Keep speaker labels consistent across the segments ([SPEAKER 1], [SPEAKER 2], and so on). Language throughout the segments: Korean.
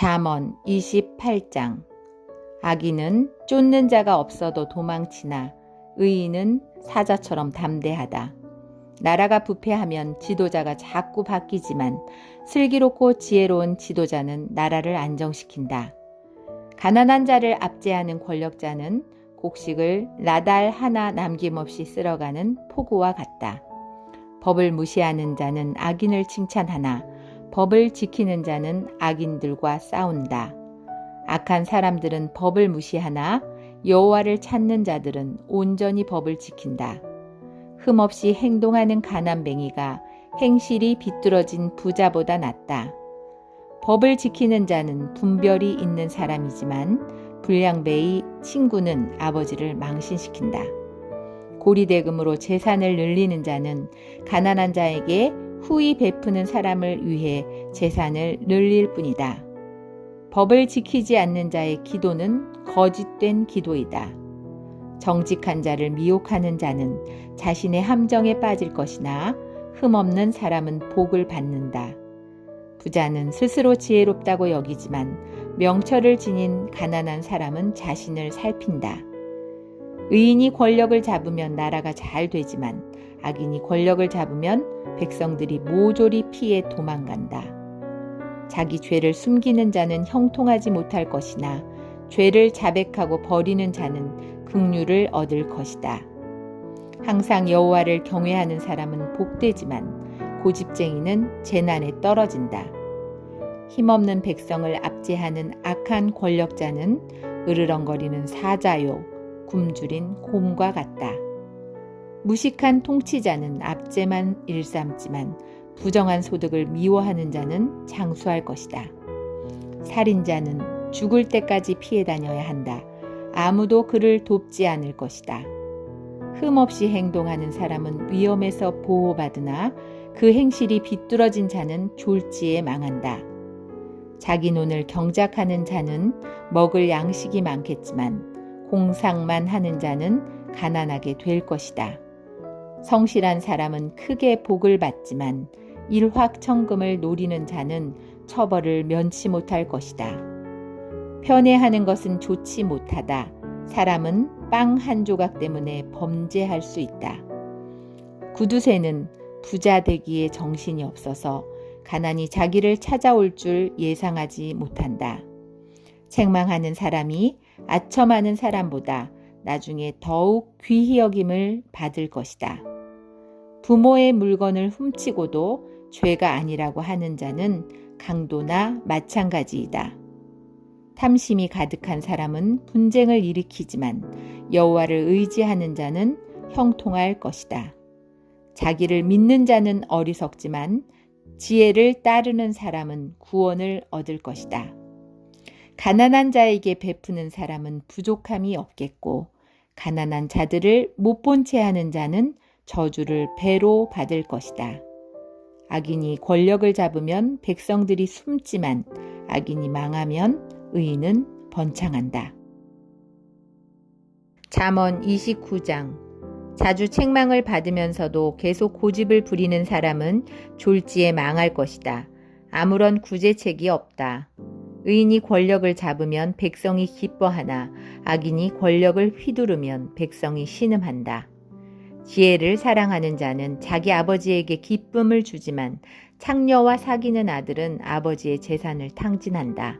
[SPEAKER 1] 잠언 28장 악인은 쫓는 자가 없어도 도망치나 의인은 사자처럼 담대하다. 나라가 부패하면 지도자가 자꾸 바뀌지만 슬기롭고 지혜로운 지도자는 나라를 안정시킨다. 가난한 자를 압제하는 권력자는 곡식을 나달 하나 남김없이 쓸어가는 폭우와 같다. 법을 무시하는 자는 악인을 칭찬하나 법을 지키는 자는 악인들과 싸운다. 악한 사람들은 법을 무시하나 여호와를 찾는 자들은 온전히 법을 지킨다. 흠없이 행동하는 가난뱅이가 행실이 비뚤어진 부자보다 낫다. 법을 지키는 자는 분별이 있는 사람이지만 불량배의 친구는 아버지를 망신시킨다. 고리대금으로 재산을 늘리는 자는 가난한 자에게 후히 베푸는 사람을 위해 재산을 늘릴 뿐이다. 법을 지키지 않는 자의 기도는 거짓된 기도이다. 정직한 자를 미혹하는 자는 자신의 함정에 빠질 것이나 흠없는 사람은 복을 받는다. 부자는 스스로 지혜롭다고 여기지만 명철을 지닌 가난한 사람은 자신을 살핀다. 의인이 권력을 잡으면 나라가 잘 되지만 악인이 권력을 잡으면 백성들이 모조리 피해 도망간다. 자기 죄를 숨기는 자는 형통하지 못할 것이나 죄를 자백하고 버리는 자는 긍휼을 얻을 것이다. 항상 여호와를 경외하는 사람은 복되지만 고집쟁이는 재난에 떨어진다. 힘없는 백성을 압제하는 악한 권력자는 으르렁거리는 사자요 굶주린 곰과 같다. 무식한 통치자는 압제만 일삼지만 부정한 소득을 미워하는 자는 장수할 것이다. 살인자는 죽을 때까지 피해 다녀야 한다. 아무도 그를 돕지 않을 것이다. 흠없이 행동하는 사람은 위험에서 보호받으나 그 행실이 비뚤어진 자는 졸지에 망한다. 자기 눈을 경작하는 자는 먹을 양식이 많겠지만 공상만 하는 자는 가난하게 될 것이다. 성실한 사람은 크게 복을 받지만 일확천금을 노리는 자는 처벌을 면치 못할 것이다. 편애하는 것은 좋지 못하다. 사람은 빵 한 조각 때문에 범죄할 수 있다. 구두쇠는 부자 되기에 정신이 없어서 가난이 자기를 찾아올 줄 예상하지 못한다. 책망하는 사람이 아첨하는 사람보다 나중에 더욱 귀히 여김을 받을 것이다. 부모의 물건을 훔치고도 죄가 아니라고 하는 자는 강도나 마찬가지이다. 탐심이 가득한 사람은 분쟁을 일으키지만 여호와를 의지하는 자는 형통할 것이다. 자기를 믿는 자는 어리석지만 지혜를 따르는 사람은 구원을 얻을 것이다. 가난한 자에게 베푸는 사람은 부족함이 없겠고 가난한 자들을 못 본 채 하는 자는 저주를 배로 받을 것이다. 악인이 권력을 잡으면 백성들이 숨지만 악인이 망하면 의인은 번창한다. 잠언 29장 자주 책망을 받으면서도 계속 고집을 부리는 사람은 졸지에 망할 것이다. 아무런 구제책이 없다. 의인이 권력을 잡으면 백성이 기뻐하나 악인이 권력을 휘두르면 백성이 신음한다. 지혜를 사랑하는 자는 자기 아버지에게 기쁨을 주지만 창녀와 사귀는 아들은 아버지의 재산을 탕진한다.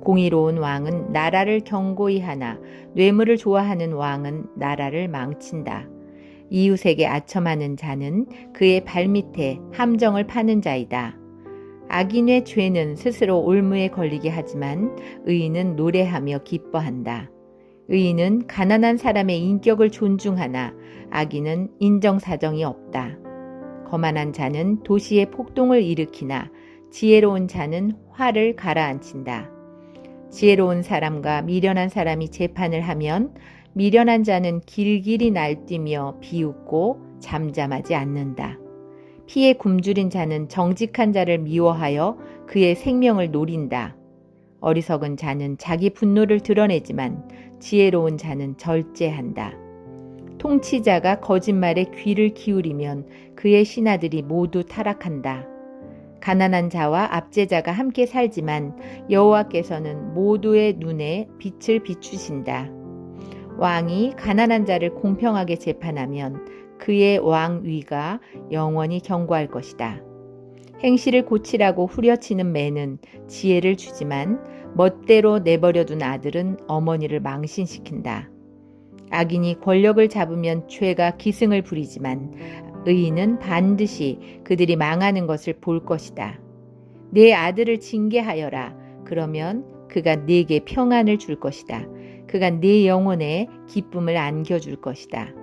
[SPEAKER 1] 공의로운 왕은 나라를 경고히 하나 뇌물을 좋아하는 왕은 나라를 망친다. 이웃에게 아첨하는 자는 그의 발밑에 함정을 파는 자이다. 악인의 죄는 스스로 올무에 걸리게 하지만 의인은 노래하며 기뻐한다. 의인은 가난한 사람의 인격을 존중하나 악인은 인정사정이 없다. 거만한 자는 도시에 폭동을 일으키나 지혜로운 자는 화를 가라앉힌다. 지혜로운 사람과 미련한 사람이 재판을 하면 미련한 자는 길길이 날뛰며 비웃고 잠잠하지 않는다. 피에 굶주린 자는 정직한 자를 미워하여 그의 생명을 노린다. 어리석은 자는 자기 분노를 드러내지만 지혜로운 자는 절제한다. 통치자가 거짓말에 귀를 기울이면 그의 신하들이 모두 타락한다. 가난한 자와 압제자가 함께 살지만 여호와께서는 모두의 눈에 빛을 비추신다. 왕이 가난한 자를 공평하게 재판하면 그의 왕위가 영원히 경고할 것이다. 행실을 고치라고 후려치는 매는 지혜를 주지만 멋대로 내버려둔 아들은 어머니를 망신시킨다. 악인이 권력을 잡으면 죄가 기승을 부리지만 의인은 반드시 그들이 망하는 것을 볼 것이다. 내 아들을 징계하여라. 그러면 그가 내게 평안을 줄 것이다. 그가 내 영혼에 기쁨을 안겨줄 것이다.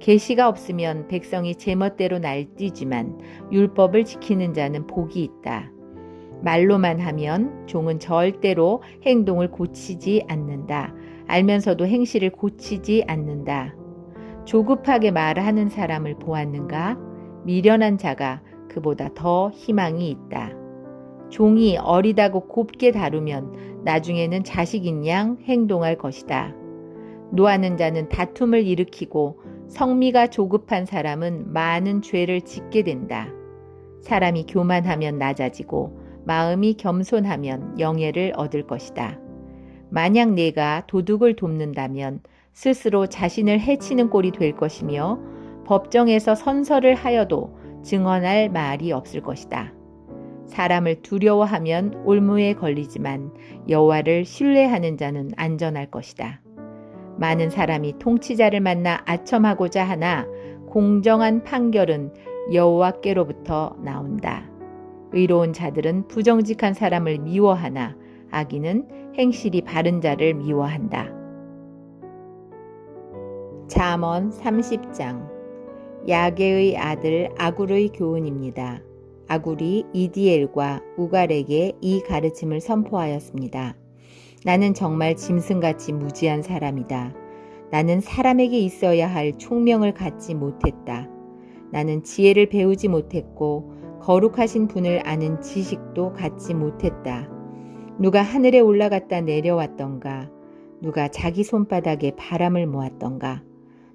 [SPEAKER 1] 계시가 없으면 백성이 제멋대로 날뛰지만 율법을 지키는 자는 복이 있다. 말로만 하면 종은 절대로 행동을 고치지 않는다. 알면서도 행실을 고치지 않는다. 조급하게 말하는 사람을 보았는가? 미련한 자가 그보다 더 희망이 있다. 종이 어리다고 곱게 다루면 나중에는 자식인 양 행동할 것이다. 노하는 자는 다툼을 일으키고 성미가 조급한 사람은 많은 죄를 짓게 된다. 사람이 교만하면 낮아지고 마음이 겸손하면 영예를 얻을 것이다. 만약 내가 도둑을 돕는다면 스스로 자신을 해치는 꼴이 될 것이며 법정에서 선서를 하여도 증언할 말이 없을 것이다. 사람을 두려워하면 올무에 걸리지만 여호와를 신뢰하는 자는 안전할 것이다. 많은 사람이 통치자를 만나 아첨하고자 하나 공정한 판결은 여호와께로부터 나온다. 의로운 자들은 부정직한 사람을 미워하나 악인은 행실이 바른 자를 미워한다. 잠언 30장 야게의 아들 아굴의 교훈입니다. 아굴이 이디엘과 우갈에게 이 가르침을 선포하였습니다. 나는 정말 짐승같이 무지한 사람이다. 나는 사람에게 있어야 할 총명을 갖지 못했다. 나는 지혜를 배우지 못했고 거룩하신 분을 아는 지식도 갖지 못했다. 누가 하늘에 올라갔다 내려왔던가? 누가 자기 손바닥에 바람을 모았던가?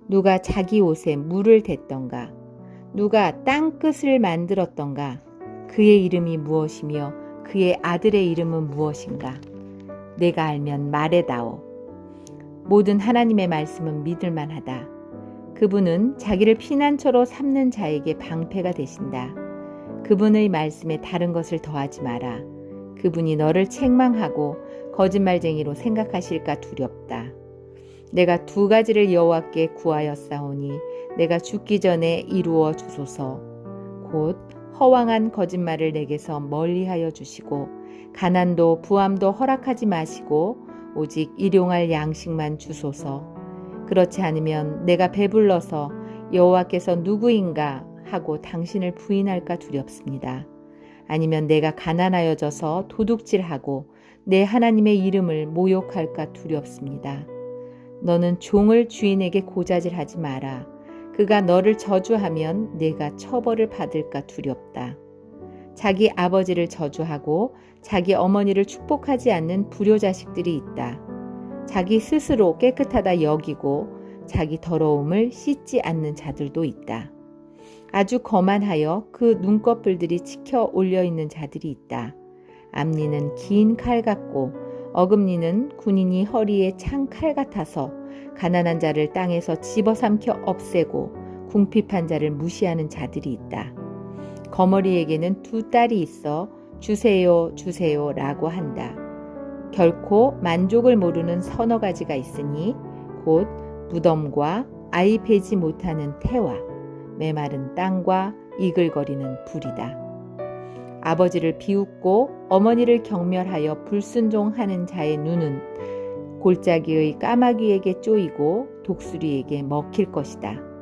[SPEAKER 1] 누가 자기 옷에 물을 댔던가? 누가 땅 끝을 만들었던가? 그의 이름이 무엇이며 그의 아들의 이름은 무엇인가? 내가 알면 말해다오. 모든 하나님의 말씀은 믿을만하다. 그분은 자기를 피난처로 삼는 자에게 방패가 되신다. 그분의 말씀에 다른 것을 더하지 마라. 그분이 너를 책망하고 거짓말쟁이로 생각하실까 두렵다. 내가 두 가지를 여호와께 구하였사오니 내가 죽기 전에 이루어 주소서. 곧 허황한 거짓말을 내게서 멀리하여 주시고 가난도 부함도 허락하지 마시고 오직 일용할 양식만 주소서. 그렇지 않으면 내가 배불러서 여호와께서 누구인가 하고 당신을 부인할까 두렵습니다. 아니면 내가 가난하여져서 도둑질하고 내 하나님의 이름을 모욕할까 두렵습니다. 너는 종을 주인에게 고자질하지 마라. 그가 너를 저주하면 내가 처벌을 받을까 두렵다. 자기 아버지를 저주하고 자기 어머니를 축복하지 않는 불효자식들이 있다. 자기 스스로 깨끗하다 여기고 자기 더러움을 씻지 않는 자들도 있다. 아주 거만하여 그 눈꺼풀들이 치켜 올려 있는 자들이 있다. 앞니는 긴 칼 같고 어금니는 군인이 허리에 찬칼 같아서 가난한 자를 땅에서 집어삼켜 없애고 궁핍한 자를 무시하는 자들이 있다. 거머리에게는 두 딸이 있어 주세요, 주세요 라고 한다. 결코 만족을 모르는 서너 가지가 있으니 곧 무덤과 아이 베지 못하는 태와 메마른 땅과 이글거리는 불이다. 아버지를 비웃고 어머니를 경멸하여 불순종하는 자의 눈은 골짜기의 까마귀에게 쪼이고 독수리에게 먹힐 것이다.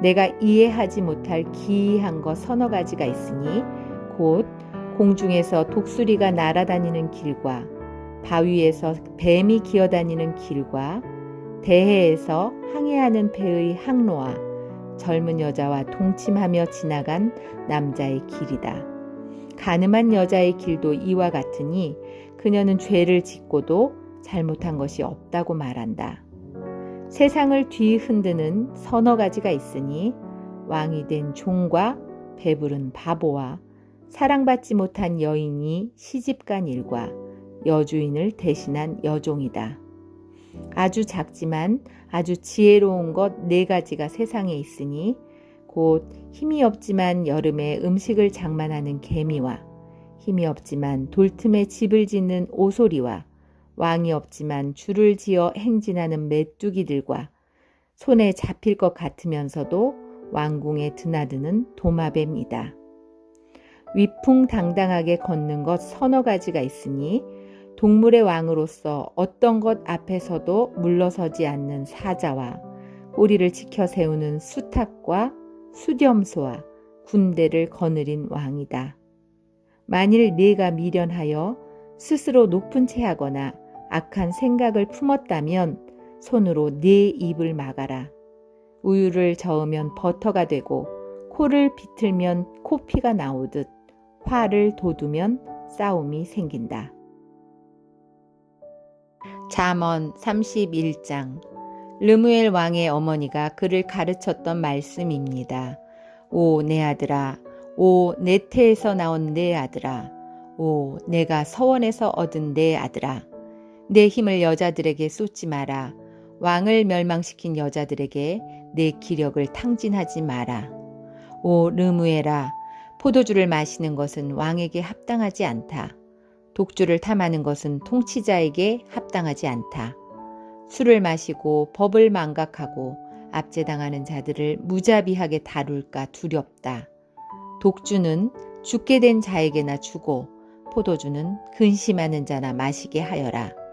[SPEAKER 1] 내가 이해하지 못할 기이한 것 서너 가지가 있으니 곧 공중에서 독수리가 날아다니는 길과 바위에서 뱀이 기어다니는 길과 대해에서 항해하는 배의 항로와 젊은 여자와 동침하며 지나간 남자의 길이다. 가늠한 여자의 길도 이와 같으니 그녀는 죄를 짓고도 잘못한 것이 없다고 말한다. 세상을 뒤흔드는 서너 가지가 있으니 왕이 된 종과 배부른 바보와 사랑받지 못한 여인이 시집간 일과 여주인을 대신한 여종이다. 아주 작지만 아주 지혜로운 것 네 가지가 세상에 있으니 곧 힘이 없지만 여름에 음식을 장만하는 개미와 힘이 없지만 돌틈에 집을 짓는 오소리와 왕이 없지만 줄을 지어 행진하는 메뚜기들과 손에 잡힐 것 같으면서도 왕궁에 드나드는 도마뱀이다. 위풍당당하게 걷는 것 서너 가지가 있으니 동물의 왕으로서 어떤 것 앞에서도 물러서지 않는 사자와 꼬리를 지켜 세우는 수탉과 수렴소와 군대를 거느린 왕이다. 만일 네가 미련하여 스스로 높은 채 하거나 악한 생각을 품었다면 손으로 네 입을 막아라. 우유를 저으면 버터가 되고 코를 비틀면 코피가 나오듯 화를 돋우면 싸움이 생긴다. 잠언 31장 르무엘 왕의 어머니가 그를 가르쳤던 말씀입니다. 오 내 아들아 오 네테에서 나온 내 아들아 오 내가 서원에서 얻은 내 아들아 내 힘을 여자들에게 쏟지 마라 왕을 멸망시킨 여자들에게 내 기력을 탕진하지 마라 오 르무엘아 포도주를 마시는 것은 왕에게 합당하지 않다. 독주를 탐하는 것은 통치자에게 합당하지 않다. 술을 마시고 법을 망각하고 압제당하는 자들을 무자비하게 다룰까 두렵다. 독주는 죽게 된 자에게나 주고 포도주는 근심하는 자나 마시게 하여라.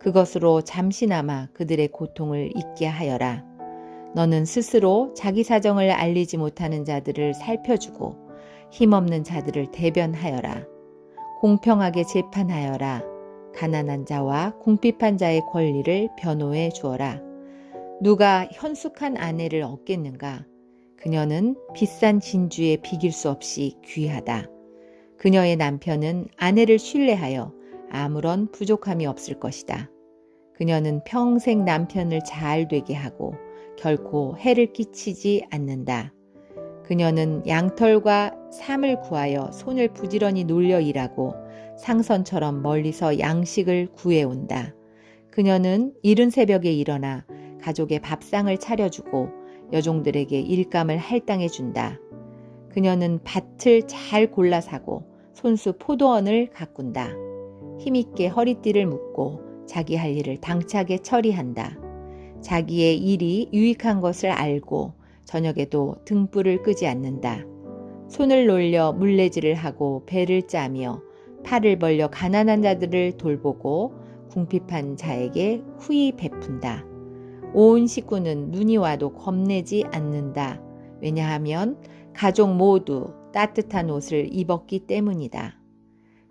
[SPEAKER 1] 그것으로 잠시나마 그들의 고통을 잊게 하여라. 너는 스스로 자기 사정을 알리지 못하는 자들을 살펴주고 힘없는 자들을 대변하여라. 공평하게 재판하여라. 가난한 자와 궁핍한 자의 권리를 변호해 주어라. 누가 현숙한 아내를 얻겠는가? 그녀는 비싼 진주에 비길 수 없이 귀하다. 그녀의 남편은 아내를 신뢰하여 아무런 부족함이 없을 것이다. 그녀는 평생 남편을 잘 되게 하고 결코 해를 끼치지 않는다. 그녀는 양털과 삶을 구하여 손을 부지런히 놀려 일하고 상선처럼 멀리서 양식을 구해온다. 그녀는 이른 새벽에 일어나 가족의 밥상을 차려주고 여종들에게 일감을 할당해 준다. 그녀는 밭을 잘 골라 사고 손수 포도원을 가꾼다. 힘있게 허리띠를 묶고 자기 할 일을 당차게 처리한다. 자기의 일이 유익한 것을 알고 저녁에도 등불을 끄지 않는다. 손을 놀려 물레질을 하고 배를 짜며 팔을 벌려 가난한 자들을 돌보고 궁핍한 자에게 후히 베푼다. 온 식구는 눈이 와도 겁내지 않는다. 왜냐하면 가족 모두 따뜻한 옷을 입었기 때문이다.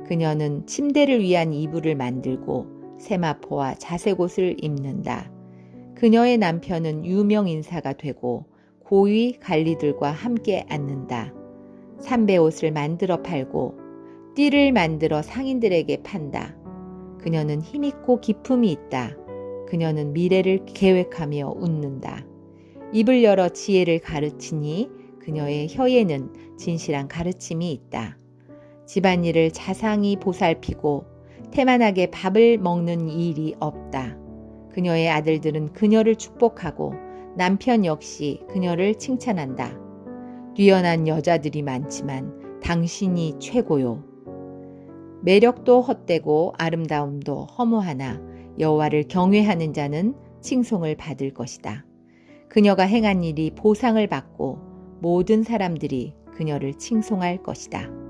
[SPEAKER 1] 그녀는 침대를 위한 이불을 만들고 세마포와 자색옷을 입는다. 그녀의 남편은 유명 인사가 되고 고위 관리들과 함께 앉는다. 삼배 옷을 만들어 팔고 띠를 만들어 상인들에게 판다. 그녀는 힘있고 기품이 있다. 그녀는 미래를 계획하며 웃는다. 입을 열어 지혜를 가르치니 그녀의 혀에는 진실한 가르침이 있다. 집안일을 자상히 보살피고 태만하게 밥을 먹는 일이 없다. 그녀의 아들들은 그녀를 축복하고 남편 역시 그녀를 칭찬한다. 뛰어난 여자들이 많지만 당신이 최고요. 매력도 헛되고 아름다움도 허무하나 여호와를 경외하는 자는 칭송을 받을 것이다. 그녀가 행한 일이 보상을 받고 모든 사람들이 그녀를 칭송할 것이다.